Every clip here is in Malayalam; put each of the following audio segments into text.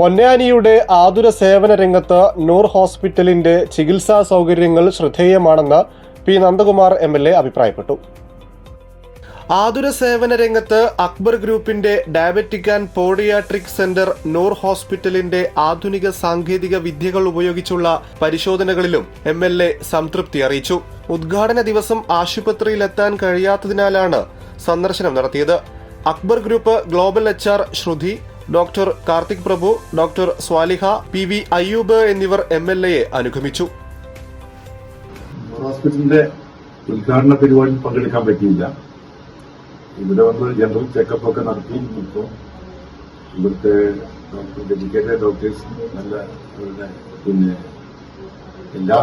പൊന്നാനിയുടെ ആതുര സേവന രംഗത്ത് നൂർ ഹോസ്പിറ്റലിന്റെ ചികിത്സാ സൗകര്യങ്ങൾ ശ്രദ്ധേയമാണെന്ന് P Nandakumar M L A അഭിപ്രായപ്പെട്ടു. ആതുര സേവന രംഗത്ത് അക്ബർ ഗ്രൂപ്പിന്റെ diabetic and podiatric centre Noor ഹോസ്പിറ്റലിന്റെ ആധുനിക സാങ്കേതിക വിദ്യകൾ ഉപയോഗിച്ചുള്ള പരിശോധനകളിലും എം എൽ എ സംതൃപ്തി അറിയിച്ചു. ഉദ്ഘാടന ദിവസം ആശുപത്രിയിലെത്താൻ കഴിയാത്തതിനാലാണ് സന്ദർശനം നടത്തിയത്. Akbar group global H R Shruthi doctor Karthik Prabhu doctor Swaliha P V Ayyub എന്നിവർ എം എൽ എയെ അനുഗമിച്ചു. ഹോസ്പിറ്റലിന്റെ ഉദ്ഘാടന പരിപാടിയിൽ പങ്കെടുക്കാൻ പറ്റിയില്ല. ഇവിടെ വന്ന് ജനറൽ ചെക്കപ്പ് ഒക്കെ നടത്തി. ഇപ്പോൾ ഇവിടുത്തെ ഡെഡിക്കേറ്റഡ് ഡോക്ടേഴ്സ് നല്ല പിന്നെ എല്ലാ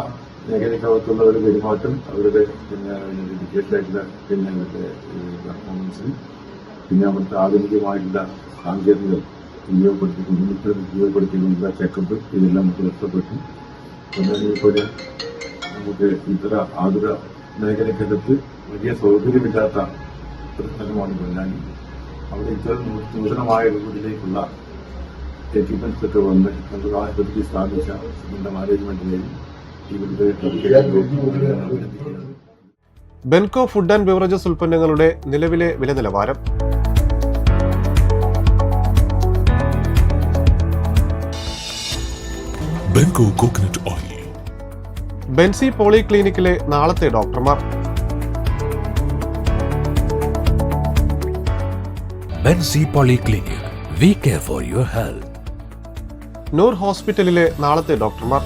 മേഖലയ്ക്കകത്തുള്ള ഒരു പെരുമാറ്റം അവരുടെ പിന്നെ ഡെഡിക്കേറ്റഡ് ആയിട്ടുള്ള പിന്നെ അവരുടെ പെർഫോമൻസ് പിന്നെ അവിടുത്തെ ആധുനികമായിട്ടുള്ള സാങ്കേതികം ഉപയോഗപ്പെടുത്തി കുഞ്ഞുങ്ങൾക്ക് ഉപയോഗപ്പെടുത്തിക്കൊണ്ടുള്ള ചെക്കപ്പ് ഇതെല്ലാം നമുക്ക് നഷ്ടപ്പെട്ടു പോലെ നമുക്ക് ഇതര ആതുര മേഖലക്കകത്ത് വലിയ സൗകര്യമില്ലാത്ത ഒരു സ്ഥലമാണ് പൊന്നാനി അവിടെ നൂതനമായ രൂപത്തിലേക്കുള്ള എക്യുപ്മെന്റ്സ് ഒക്കെ വന്ന് നമുക്ക് ആശുപത്രി സ്ഥാപിച്ച ഇതിന്റെ മാനേജ്മെന്റിനെയും ബെൻകോ ഫുഡ് ആൻഡ് ബിവറേജസ് ഉൽപ്പന്നങ്ങളുടെ നിലവിലെ വില നിലവാരം Benko coconut oil. Benzi poly ക്ലിനിക്കിലെ നാളത്തെ ഡോക്ടർമാർ Benzi Polyclinic. We care for your health Noor ഹോസ്പിറ്റലിലെ നാളത്തെ ഡോക്ടർമാർ